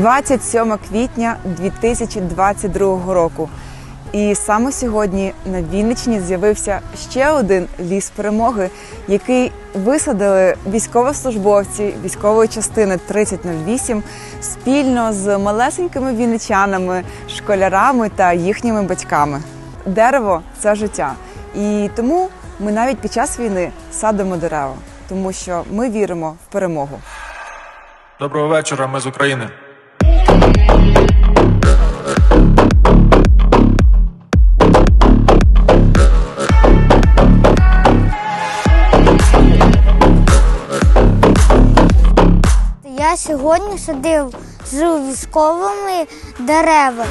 27 квітня 2022 року. І саме сьогодні на Вінниччині з'явився ще один ліс перемоги, який висадили військовослужбовці військової частини 3008 спільно з малесенькими вінничанами, школярами та їхніми батьками. Дерево це життя. І тому ми навіть під час війни садимо дерева, тому що ми віримо в перемогу. Доброго вечора, ми з України. Сьогодні садив з військовими дерева.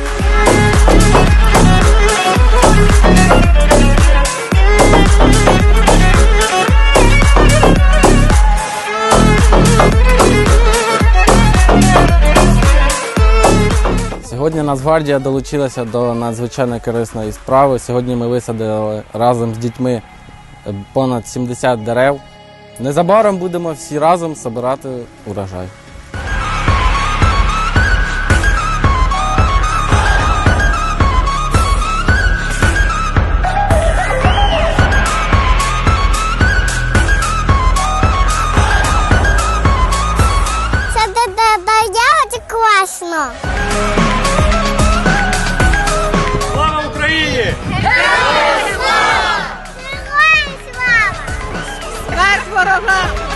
Сьогодні Нацгвардія долучилася до надзвичайно корисної справи. Сьогодні ми висадили разом з дітьми е, понад 70 дерев. Незабаром будемо всі разом збирати урожай. Це де класно. Слава Україні! Героям слава! Смерть ворогам!